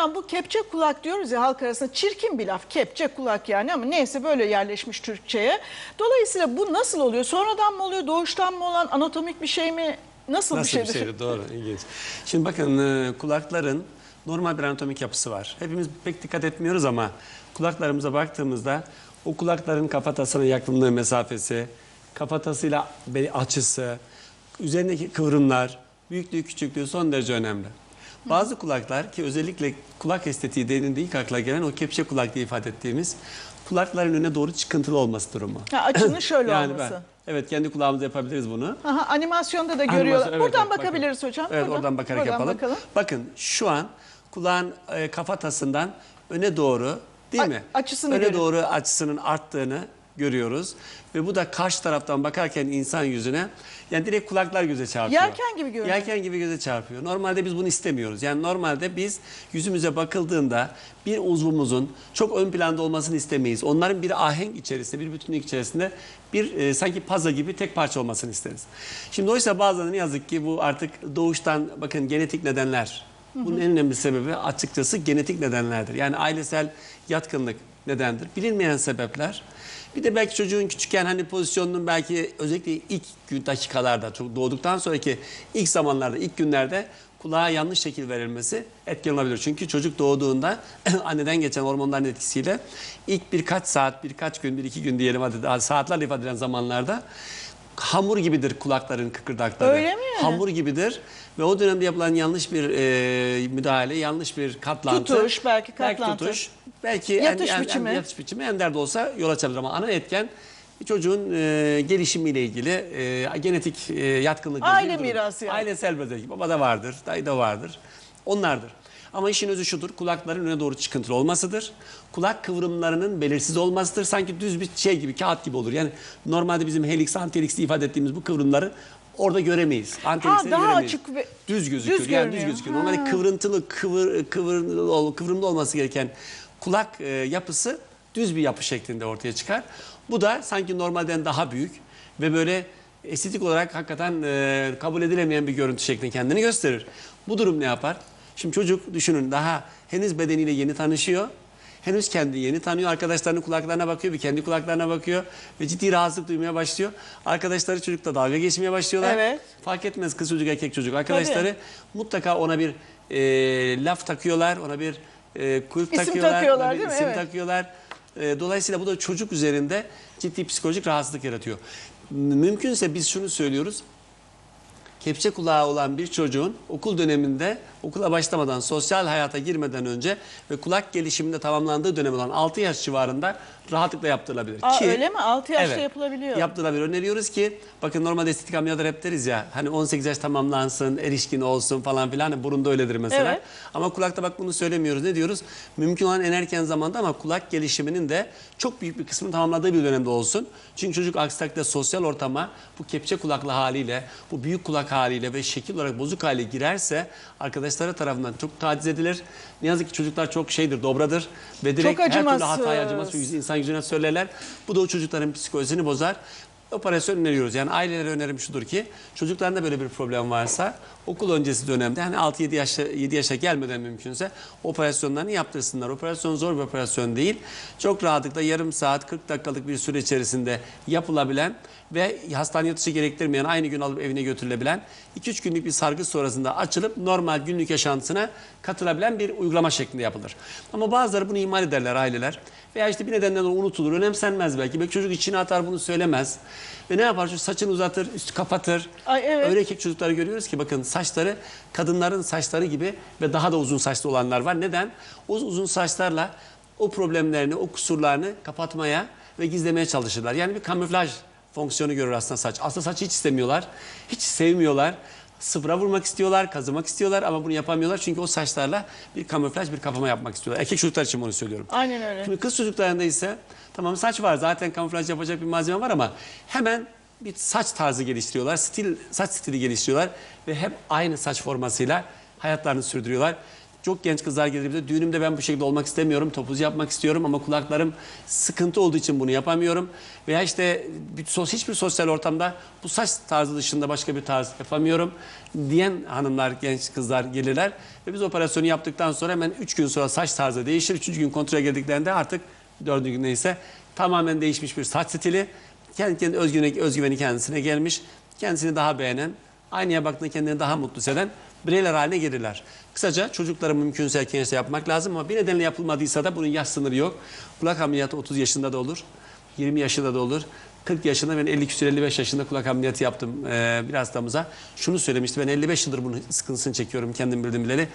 hocam bu kepçe kulak diyoruz ya halk arasında çirkin bir laf. Kepçe kulak yani ama neyse böyle yerleşmiş Türkçe'ye. Dolayısıyla bu nasıl oluyor? Sonradan mı oluyor? Doğuştan mı olan anatomik bir şey mi? Nasıl, Nasıl bir şeydir? bir şeydi doğru ilginç. Şimdi bakın e, kulakların normal bir anatomik yapısı var. Hepimiz pek dikkat etmiyoruz ama kulaklarımıza baktığımızda o kulakların kafatasına yakınlığı mesafesi, kafatasıyla açısı, üzerindeki kıvrımlar, büyüklüğü küçüklüğü son derece önemli. Bazı kulaklar ki özellikle kulak estetiği denildiği ilk akla gelen o kepçe kulak diye ifade ettiğimiz kulakların önüne doğru çıkıntılı olması durumu. Ha, açının şöyle Yani olması. ben, evet kendi kulağımızda yapabiliriz bunu. Aha, animasyonda da Animasyon, görüyorlar. evet, buradan evet, bakın. bakabiliriz hocam. Evet oradan bakarak buradan yapalım. bakalım. Bakın şu an kulağın e, kafatasından öne doğru değil A- mi? açısını Öne görüyoruz. doğru açısının arttığını görüyoruz. Ve bu da karşı taraftan bakarken insan yüzüne yani direkt kulaklar göze çarpıyor. Yelken gibi görünüyor. Yelken gibi göze çarpıyor. Normalde biz bunu istemiyoruz. Yani normalde biz yüzümüze bakıldığında bir uzvumuzun çok ön planda olmasını istemeyiz. Onların bir ahenk içerisinde, bir bütünlük içerisinde bir e, sanki puzzle gibi tek parça olmasını isteriz. Şimdi oysa bazen ne yazık ki bu artık doğuştan bakın genetik nedenler. Bunun en önemli sebebi açıkçası genetik nedenlerdir. Yani ailesel yatkınlık nedendir. Bilinmeyen sebepler. Bir de belki çocuğun küçükken hani pozisyonunun belki özellikle ilk gün dakikalarda doğduktan sonraki ilk zamanlarda ilk günlerde kulağa yanlış şekil verilmesi etken olabilir. Çünkü çocuk doğduğunda anneden geçen hormonların etkisiyle ilk birkaç saat, birkaç gün, bir iki gün diyelim hadi daha saatlerle ifade edilen zamanlarda hamur gibidir kulakların kıkırdakları. Öyle mi? Hamur gibidir ve o dönemde yapılan yanlış bir e, müdahale, yanlış bir katlantı. Tutuş, belki katlantı. tutuş, belki Yatış biçimi. yatış biçimi ender de olsa yol açabilir ama ana etken çocuğun e, gelişimiyle ilgili e, genetik e, yatkınlık. Aile mirası yani. Ailesel özellik. Babada vardır, dayıda vardır. Onlardır. Ama işin özü şudur. Kulakların öne doğru çıkıntılı olmasıdır. Kulak kıvrımlarının belirsiz olmasıdır. Sanki düz bir şey gibi, kağıt gibi olur. Yani normalde bizim helix, antihelix diye ifade ettiğimiz bu kıvrımları orada göremeyiz. Antihelixleri daha göremeyiz. açık ve- düz gözükür. düz yani düz gözükür. Normalde kıvrıntılı, kıvır, kıvırlı, ol- kıvrımlı olması gereken kulak e, yapısı düz bir yapı şeklinde ortaya çıkar. Bu da sanki normalden daha büyük ve böyle estetik olarak hakikaten e, kabul edilemeyen bir görüntü şeklinde kendini gösterir. Bu durum ne yapar? Şimdi çocuk düşünün daha henüz bedeniyle yeni tanışıyor. Henüz kendi yeni tanıyor. Arkadaşlarının kulaklarına bakıyor, bir kendi kulaklarına bakıyor ve ciddi rahatsızlık duymaya başlıyor. Arkadaşları çocukla dalga geçmeye başlıyorlar. Evet. Fark etmez kız çocuk erkek çocuk. Arkadaşları mutlaka ona bir e, laf takıyorlar, ona bir e, kulp İsim takıyorlar, takıyorlar, ona bir değil mi? isim Evet. takıyorlar. E, dolayısıyla bu da çocuk üzerinde ciddi psikolojik rahatsızlık yaratıyor. Mümkünse biz şunu söylüyoruz. Kepçe kulağı olan bir çocuğun okul döneminde okula başlamadan sosyal hayata girmeden önce ve kulak gelişiminde tamamlandığı dönem olan 6 yaş civarında rahatlıkla yaptırılabilir. Aa, Ki, öyle mi? 6 yaşta yapılabiliyor. Yaptırılabilir. Öneriyoruz ki bakın normalde estetik ameliyatlar hep deriz ya hani 18 yaş tamamlansın, erişkin olsun falan filan. Hani burunda öyledir mesela. Evet. Ama kulakta bak bunu söylemiyoruz. Ne diyoruz? Mümkün olan en erken zamanda ama kulak gelişiminin de çok büyük bir kısmını tamamladığı bir dönemde olsun. Çünkü çocuk aksi sosyal ortama bu kepçe kulaklı haliyle, bu büyük kulak haliyle ve şekil olarak bozuk hale girerse arkadaşları tarafından çok taciz edilir. Ne yazık ki çocuklar çok şeydir, dobradır ve direkt her türlü acımasız. hataya acımaz ve yüz- insan yüzüne söylerler. Bu da o çocukların psikolojisini bozar. Operasyon öneriyoruz. Yani ailelere önerim şudur ki çocuklarında böyle bir problem varsa okul öncesi dönemde hani 6-7 yaşa 7 yaşa gelmeden mümkünse operasyonlarını yaptırsınlar. Operasyon zor bir operasyon değil. Çok rahatlıkla yarım saat 40 dakikalık bir süre içerisinde yapılabilen ve hastane yatışı gerektirmeyen aynı gün alıp evine götürülebilen 2-3 günlük bir sargı sonrasında açılıp normal günlük yaşantısına katılabilen bir uygulama şeklinde yapılır. Ama bazıları bunu ihmal ederler aileler. Veya işte bir nedenden dolayı unutulur, önemsenmez belki. Belki çocuk içine atar bunu söylemez. Ve ne yapar? Şu saçını uzatır, üstü kapatır. Ay, evet. Öyle erkek çocukları görüyoruz ki bakın saçları kadınların saçları gibi ve daha da uzun saçlı olanlar var. Neden? O uzun saçlarla o problemlerini, o kusurlarını kapatmaya ve gizlemeye çalışırlar. Yani bir kamuflaj fonksiyonu görür aslında saç. Aslında saçı hiç istemiyorlar, hiç sevmiyorlar. Sıfıra vurmak istiyorlar, kazımak istiyorlar ama bunu yapamıyorlar. Çünkü o saçlarla bir kamuflaj, bir kapama yapmak istiyorlar. Erkek çocuklar için bunu söylüyorum. Aynen öyle. Şimdi kız çocuklarında ise tamam saç var zaten kamuflaj yapacak bir malzeme var ama hemen bir saç tarzı geliştiriyorlar. Stil, saç stili geliştiriyorlar ve hep aynı saç formasıyla hayatlarını sürdürüyorlar. Çok genç kızlar gelir bize. Düğünümde ben bu şekilde olmak istemiyorum. Topuz yapmak istiyorum ama kulaklarım sıkıntı olduğu için bunu yapamıyorum. Veya işte bir, sos- hiçbir sosyal ortamda bu saç tarzı dışında başka bir tarz yapamıyorum diyen hanımlar, genç kızlar gelirler. Ve biz operasyonu yaptıktan sonra hemen 3 gün sonra saç tarzı değişir. 3. gün kontrole geldiklerinde artık 4. gün neyse tamamen değişmiş bir saç stili. Kendi kendi özgüveni, özgüveni kendisine gelmiş. Kendisini daha beğenen, aynaya baktığında kendini daha mutlu hisseden bireyler haline gelirler. Kısaca çocuklara mümkünse erken yapmak lazım ama bir nedenle yapılmadıysa da bunun yaş sınırı yok. Kulak ameliyatı 30 yaşında da olur, 20 yaşında da olur. 40 yaşında ben 50 küsur 55 yaşında kulak ameliyatı yaptım ee, bir hastamıza. Şunu söylemişti ben 55 yıldır bunun sıkıntısını çekiyorum kendim bildim bileli.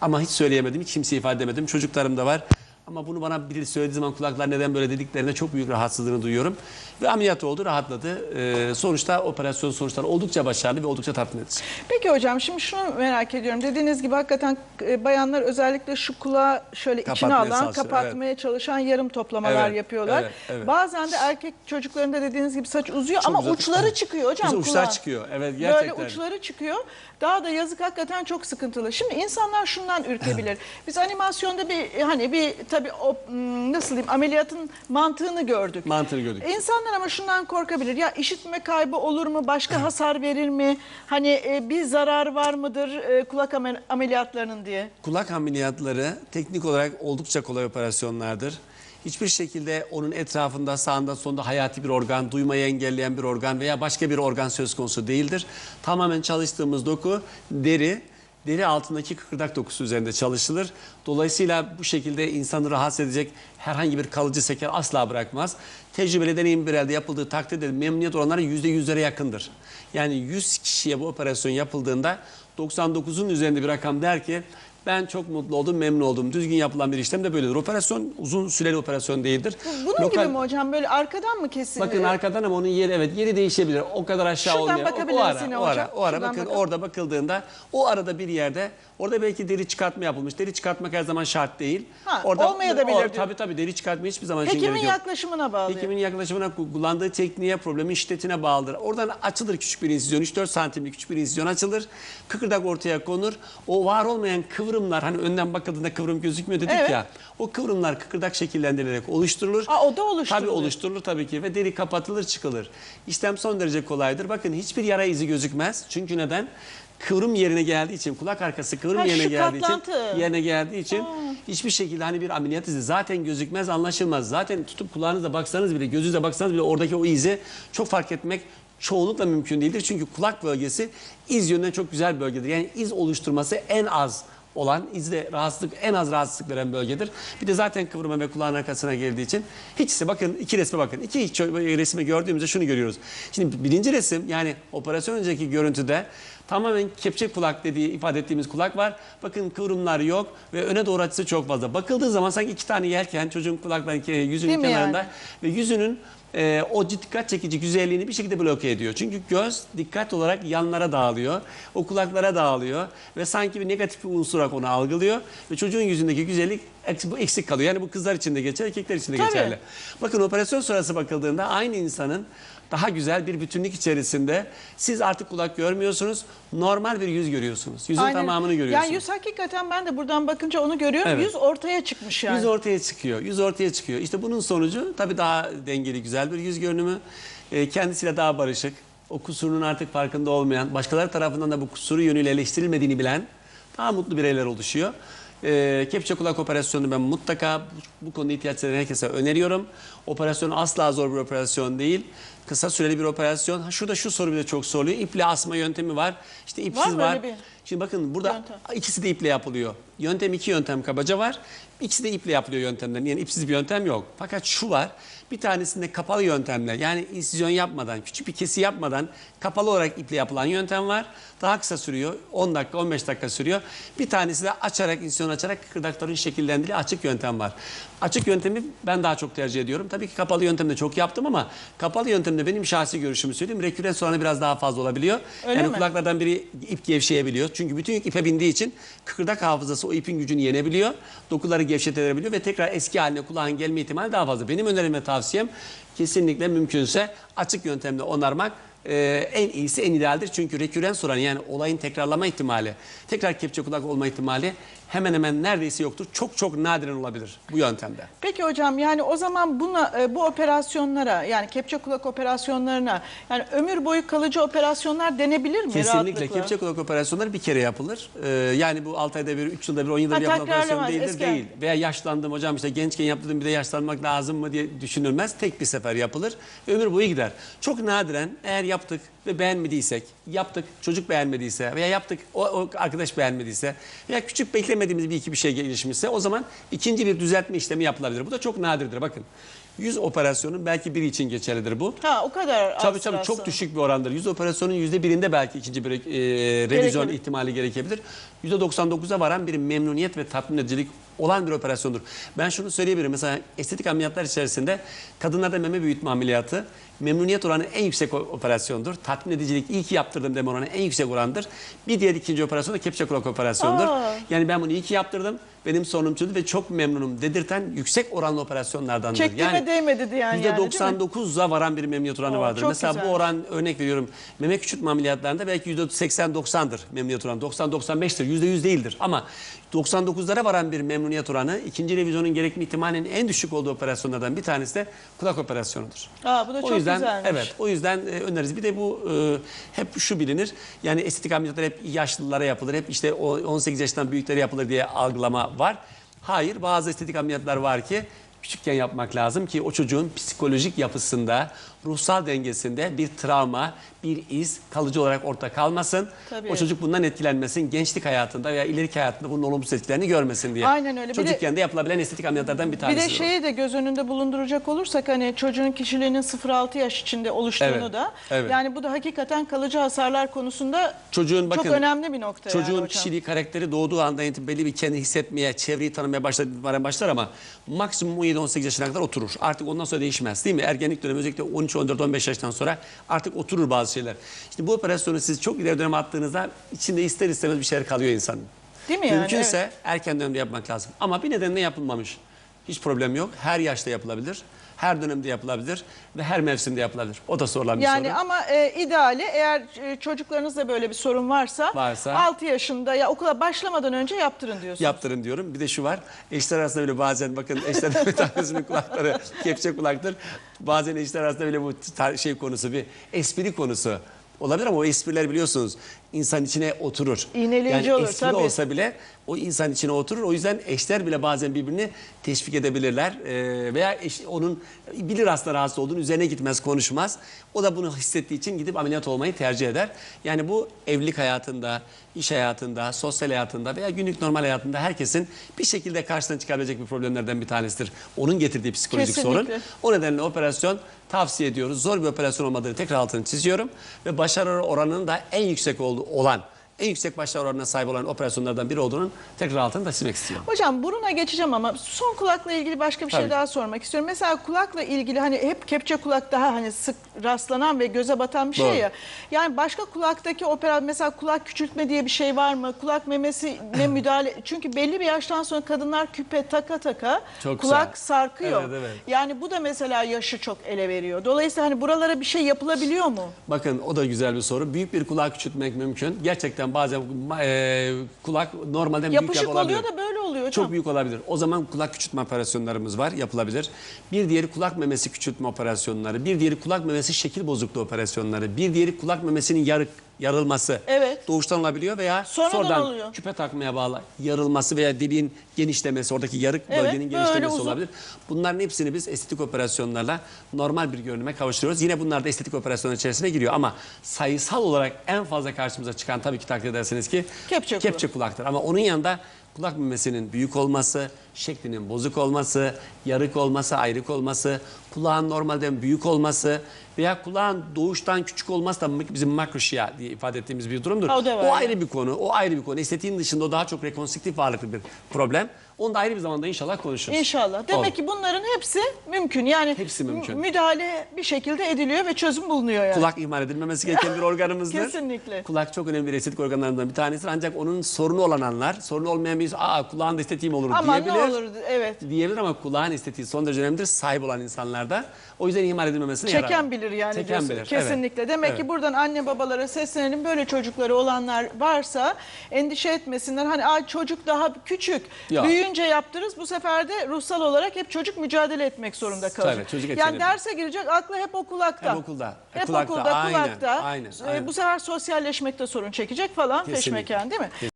Ama hiç söyleyemedim, hiç kimseye ifade edemedim. Çocuklarım da var. Ama bunu bana biri söylediği zaman kulaklar neden böyle dediklerinde çok büyük rahatsızlığını duyuyorum. Ve ameliyat oldu, rahatladı. Ee, sonuçta operasyon sonuçları oldukça başarılı ve oldukça tatmin edici. Peki hocam şimdi şunu merak ediyorum. Dediğiniz gibi hakikaten e, bayanlar özellikle şu kulağı şöyle içine Kapatmaya alan, çalışıyor, kapatmaya çalışan yarım toplamalar Evet, yapıyorlar. evet, evet. Bazen de erkek çocuklarında dediğiniz gibi saç uzuyor ama güzel. uçları çıkıyor hocam. Güzel uçlar çıkıyor, evet, gerçekten. Böyle uçları çıkıyor. Daha da yazık hakikaten çok sıkıntılı. Şimdi insanlar şundan ürkebilir. Biz animasyonda bir hani bir tabii o hmm, nasıl diyeyim ameliyatın mantığını gördük. Mantığını gördük. İnsanlar ama şundan korkabilir. Ya işitme kaybı olur mu? Başka hasar verir mi? Hani e, bir zarar var mıdır e, kulak amel- ameliyatlarının diye? Kulak ameliyatları teknik olarak oldukça kolay operasyonlardır. Hiçbir şekilde onun etrafında sağında sonunda hayati bir organ, duymayı engelleyen bir organ veya başka bir organ söz konusu değildir. Tamamen çalıştığımız doku deri, deri altındaki kıkırdak dokusu üzerinde çalışılır. Dolayısıyla bu şekilde insanı rahatsız edecek herhangi bir kalıcı seker asla bırakmaz. Tecrübeli deneyim bir elde yapıldığı takdirde memnuniyet oranları %100'lere yakındır. Yani 100 kişiye bu operasyon yapıldığında 99'un üzerinde bir rakam der ki ben çok mutlu oldum, memnun oldum. Düzgün yapılan bir işlem de böyledir. Operasyon uzun süreli operasyon değildir. Bunun Lokal- gibi mi hocam? Böyle arkadan mı kesiliyor? Bakın arkadan ama onun yeri evet yeri değişebilir. O kadar aşağı Şuradan olmuyor. O- bakabiliriz yine o ara, hocam. o ara Şuradan bakın bakalım. orada bakıldığında o arada bir yerde orada belki deri çıkartma yapılmış. Deri çıkartmak her zaman şart değil. Ha, orada olmayabilir o- diyor. Tabii tabii deri çıkartma hiçbir zaman için Hekimin gerek yok. yaklaşımına bağlı. Hekimin yaklaşımına kullandığı tekniğe, problemin şiddetine bağlıdır. Oradan açılır küçük bir insizyon, 3-4 santimlik küçük bir insizyon açılır. Kıkırdak ortaya konur. O var olmayan kıvrımlar, hani önden bakıldığında kıvrım gözükmüyor dedik Evet. ya. O kıvrımlar kıkırdak şekillendirilerek oluşturulur. Aa, o da oluşturuluyor. Tabii oluşturulur tabii ki ve deri kapatılır çıkılır. İşlem son derece kolaydır. Bakın hiçbir yara izi gözükmez. Çünkü neden? Kıvrım yerine geldiği için, kulak arkası kıvrım Ha, yerine şu geldiği katlantı. için, yerine geldiği için hiçbir şekilde hani bir ameliyat izi zaten gözükmez, anlaşılmaz. Zaten tutup kulağınıza baksanız bile, gözünüze baksanız bile oradaki o izi çok fark etmek çoğunlukla mümkün değildir. Çünkü kulak bölgesi iz yönünden çok güzel bir bölgedir. Yani iz oluşturması en az olan izle rahatsızlık en az rahatsızlık veren bölgedir. Bir de zaten kıvrıma ve kulağın arkasına geldiği için hiçse bakın iki resme bakın. İki resmi gördüğümüzde şunu görüyoruz. Şimdi birinci resim yani operasyon önceki görüntüde tamamen kepçe kulak dediği ifade ettiğimiz kulak var. Bakın kıvrımlar yok ve öne doğru açısı çok fazla. Bakıldığı zaman sanki iki tane yelken çocuğun kulaklarının Değil yüzünün mi kenarında yani? ve yüzünün e, o dikkat çekici güzelliğini bir şekilde bloke ediyor. Çünkü göz dikkat olarak yanlara dağılıyor. O kulaklara dağılıyor ve sanki bir negatif bir unsur olarak onu algılıyor ve çocuğun yüzündeki güzellik eksik kalıyor. Yani bu kızlar için de geçerli, erkekler için de Tabii. geçerli. Bakın operasyon sonrası bakıldığında aynı insanın daha güzel bir bütünlük içerisinde siz artık kulak görmüyorsunuz. Normal bir yüz görüyorsunuz. Yüzün Aynen. tamamını görüyorsunuz. Yani yüz hakikaten ben de buradan bakınca onu görüyorum. Evet. Yüz ortaya çıkmış yani. Yüz ortaya çıkıyor. Yüz ortaya çıkıyor. İşte bunun sonucu tabii daha dengeli, güzel bir yüz görünümü. Ee, kendisiyle daha barışık. O kusurunun artık farkında olmayan, başkaları tarafından da bu kusuru yönüyle eleştirilmediğini bilen daha mutlu bireyler oluşuyor. Ee, kepçe kulak operasyonunu ben mutlaka bu, bu konuda ihtiyaç eden herkese öneriyorum. Operasyon asla zor bir operasyon değil. Kısa süreli bir operasyon. Ha, şurada şu soru bile çok soruluyor. İple asma yöntemi var. İşte ipsiz mı var. öyle bir Şimdi bakın burada yöntem? ikisi de iple yapılıyor. Yöntem iki yöntem kabaca var. İkisi de iple yapılıyor yöntemler. Yani ipsiz bir yöntem yok. Fakat şu var. Bir tanesinde kapalı yöntemler yani insizyon yapmadan, küçük bir kesi yapmadan kapalı olarak iple yapılan yöntem var. Daha kısa sürüyor. 10 dakika, 15 dakika sürüyor. Bir tanesi de açarak, insizyon açarak kıkırdakların şekillendiği açık yöntem var. Açık yöntemi ben daha çok tercih ediyorum. Tabii ki kapalı yöntemde çok yaptım ama kapalı yöntemde benim şahsi görüşümü söyleyeyim. Rekürrens oranı biraz daha fazla olabiliyor. Öyle yani mi? kulaklardan biri ip gevşeyebiliyor. Çünkü bütün yük ipe bindiği için kıkırdak hafızası o ipin gücünü yenebiliyor. Dokuları gevşetebiliyor ve tekrar eski haline kulağın gelme ihtimali daha fazla. Benim önerim ve tavsiyem kesinlikle mümkünse açık yöntemle onarmak e, en iyisi en idealdir. Çünkü rekürrens oranı yani olayın tekrarlama ihtimali, tekrar kepçe kulak olma ihtimali hemen hemen neredeyse yoktur. Çok çok nadiren olabilir bu yöntemde. Peki hocam yani o zaman buna e, bu operasyonlara yani kepçe kulak operasyonlarına yani ömür boyu kalıcı operasyonlar denebilir mi Kesinlikle rahatlıkla? kepçe kulak operasyonları bir kere yapılır. Ee, yani bu 6 ayda bir, 3 yılda bir, 10 yılda bir yapılan operasyon değildir. eski- Değil. Veya yaşlandım hocam işte gençken yaptırdım bir de yaşlanmak lazım mı diye düşünülmez. Tek bir sefer yapılır. Ömür boyu gider. Çok nadiren eğer yaptık ve beğenmediysek, yaptık çocuk beğenmediyse veya yaptık o, o arkadaş beğenmediyse veya küçük beklemediğimiz bir iki bir şey gelişmişse o zaman ikinci bir düzeltme işlemi yapılabilir. Bu da çok nadirdir bakın. 100 operasyonun belki biri için geçerlidir bu. Ha o kadar Tabii tabii sırası. çok düşük bir orandır. 100 operasyonun %1'inde belki ikinci bir e, revizyon Gerekebilir. ihtimali gerekebilir. %99'a varan bir memnuniyet ve tatmin edicilik olan bir operasyondur. Ben şunu söyleyebilirim. Mesela estetik ameliyatlar içerisinde kadınlarda meme büyütme ameliyatı memnuniyet oranı en yüksek operasyondur. Tatmin edicilik iyi ki yaptırdım deme oranı en yüksek orandır. Bir diğer ikinci operasyon da kepçe kulak operasyondur. Aa. Yani ben bunu iyi ki yaptırdım. Benim sorunum çözdü ve çok memnunum dedirten yüksek oranlı operasyonlardandır. Çektiğime yani, değmedi diyen yani, değil mi? %99'a varan bir memnuniyet oranı Oo, vardır. Mesela güzel. bu oran örnek veriyorum meme küçültme ameliyatlarında belki %80-90'dır memnuniyet oranı. 90-95'tir. %100 değildir. Ama 99'lara varan bir memnuniyet oranı ikinci revizyonun gerekme ihtimalinin en düşük olduğu operasyonlardan bir tanesi de kulak operasyonudur. Aa, bu da o çok yüzden güzelmiş. evet o yüzden e, öneririz. Bir de bu e, hep şu bilinir. Yani estetik ameliyatlar hep yaşlılara yapılır. Hep işte o 18 yaştan büyüklere yapılır diye algılama var. Hayır bazı estetik ameliyatlar var ki küçükken yapmak lazım ki o çocuğun psikolojik yapısında, ruhsal dengesinde bir travma, bir iz kalıcı olarak ortada kalmasın. Tabii. O çocuk bundan etkilenmesin. Gençlik hayatında veya ileriki hayatında bunun olumsuz etkilerini görmesin diye. Aynen öyle. Bir de- Çocukken de yapılabilen estetik ameliyatlardan bir Bir tanesi. de şeyi de göz önünde bulunduracak olursak hani çocuğun kişiliğinin 0-6 yaş içinde oluştuğunu Evet, da evet. yani bu da hakikaten kalıcı hasarlar konusunda Çocuğun bakın çok önemli bir nokta yani Çocuğun hocam. kişiliği, karakteri doğduğu andan itibaren belli bir kendini hissetmeye, çevreyi tanımaya başlar, başlar ama maksimum 17-18 yaşına kadar oturur. Artık ondan sonra değişmez değil mi? Ergenlik dönemi özellikle 13, 14, 15 yaştan sonra artık oturur bazı şeyler. İşte bu operasyonu siz çok ileri döneme attığınızda içinde ister istemez bir şeyler kalıyor insanın. Değil mi yani? Mümkünse Evet. erken dönemde yapmak lazım. Ama bir nedenle yapılmamış. Hiç problem yok. Her yaşta yapılabilir. Her dönemde yapılabilir ve her mevsimde yapılabilir. O da sorulan bir Yani soru. ama e, ideali eğer e, çocuklarınızda böyle bir sorun varsa, Varsa- 6 yaşında ya okula başlamadan önce yaptırın diyorsunuz. yaptırın diyorum. Bir de şu var. Eşler arasında böyle bazen bakın eşlerden bir tanesinin kulakları kepçe kulaktır. Bazen eşler arasında bile bu şey konusu bir espri konusu olabilir ama o espriler biliyorsunuz insan içine oturur. İğneleyici yani olur, espri tabii. olsa bile o insan içine oturur. O yüzden eşler bile bazen birbirini teşvik edebilirler. Ee, veya eş, onun bilir aslında rahatsız olduğunu üzerine gitmez konuşmaz. O da bunu hissettiği için gidip ameliyat olmayı tercih eder. Yani bu evlilik hayatında, iş hayatında, sosyal hayatında veya günlük normal hayatında herkesin bir şekilde karşısına çıkabilecek bir problemlerden bir tanesidir. Onun getirdiği psikolojik sorun. Kesinlikle. O nedenle operasyon tavsiye ediyoruz. Zor bir operasyon olmadığını tekrar altını çiziyorum. Ve başarı oranının da en yüksek olduğu olan, en yüksek başarı oranına sahip olan operasyonlardan biri olduğunun tekrar altını da çizmek istiyorum. Hocam buruna geçeceğim ama son kulakla ilgili başka bir şey Tabii. daha sormak istiyorum. Mesela kulakla ilgili hani hep kepçe kulak daha hani sık rastlanan ve göze batan bir şey Doğru. ya. Yani başka kulaktaki opera mesela kulak küçültme diye bir şey var mı? Kulak memesine müdahale çünkü belli bir yaştan sonra kadınlar küpe taka taka Çok kulak güzel. sarkıyor. Evet, evet. Yani bu da mesela yaşı çok ele veriyor. Dolayısıyla hani buralara bir şey yapılabiliyor mu? Bakın o da güzel bir soru. Büyük bir kulağı küçültmek mümkün. Gerçekten bazen e, kulak normalden büyük Yapışık yapılabilir. oluyor da böyle oluyor hocam. Çok büyük olabilir. O zaman kulak küçültme operasyonlarımız var, yapılabilir. Bir diğeri kulak memesi küçültme operasyonları, bir diğeri kulak memesi şekil bozukluğu operasyonları, bir diğeri kulak memesinin yarık yarılması. Evet. Doğuştan olabiliyor veya Sonradan sonradan oluyor. küpe takmaya bağlı yarılması veya deliğin genişlemesi, oradaki yarık Evet, bölgenin genişlemesi uzun. olabilir. Bunların hepsini biz estetik operasyonlarla normal bir görünüme kavuşturuyoruz. Yine bunlar da estetik operasyon içerisine giriyor ama sayısal olarak en fazla karşımıza çıkan tabii ki takdir edersiniz ki Kepçe kulak. kepçe kulaktır. Ama onun yanında kulak memesinin büyük olması, şeklinin bozuk olması, yarık olması, ayrık olması, kulağın normalden büyük olması veya kulağın doğuştan küçük olması da bizim makroşia diye ifade ettiğimiz bir durumdur. O o ayrı bir konu. O ayrı bir konu. Estetiğin dışında o daha çok rekonstrüktif ağırlıklı bir problem. Onu da ayrı bir zamanda inşallah konuşuruz. İnşallah. Demek Olur. ki bunların hepsi mümkün. Yani Hepsi mümkün. mü- müdahale bir şekilde ediliyor ve çözüm bulunuyor yani. Kulak ihmal edilmemesi gereken bir organımızdır. Kesinlikle. Kulak çok önemli bir estetik organlarından bir tanesidir. Ancak onun sorunu olan anlar, sorunu olmayan bir aa kulağında estetiğim olur Aman ne diyebilir. olur evet. diyebilir ama kulağın estetiği son derece önemlidir sahip olan insanlarda. O yüzden ihmal edilmemesine yarar. Çeken bilir yani Çeken diyorsun. bilir, evet. Kesinlikle. Demek Evet. ki buradan anne babalara seslenelim. Böyle çocukları olanlar varsa endişe etmesinler. Hani Aa, çocuk daha küçük. Ya. Büyüyünce yaptırırız. Bu sefer de ruhsal olarak hep çocuk mücadele etmek zorunda kalacak. Tabii, çocuk yani derse girecek aklı hep o kulakta. Hep okulda, Hep kulakta, okulda, aynen, kulakta. aynen, Ee, aynen. Bu sefer sosyalleşmekte sorun çekecek falan Kesinlikle. peşmeken değil mi?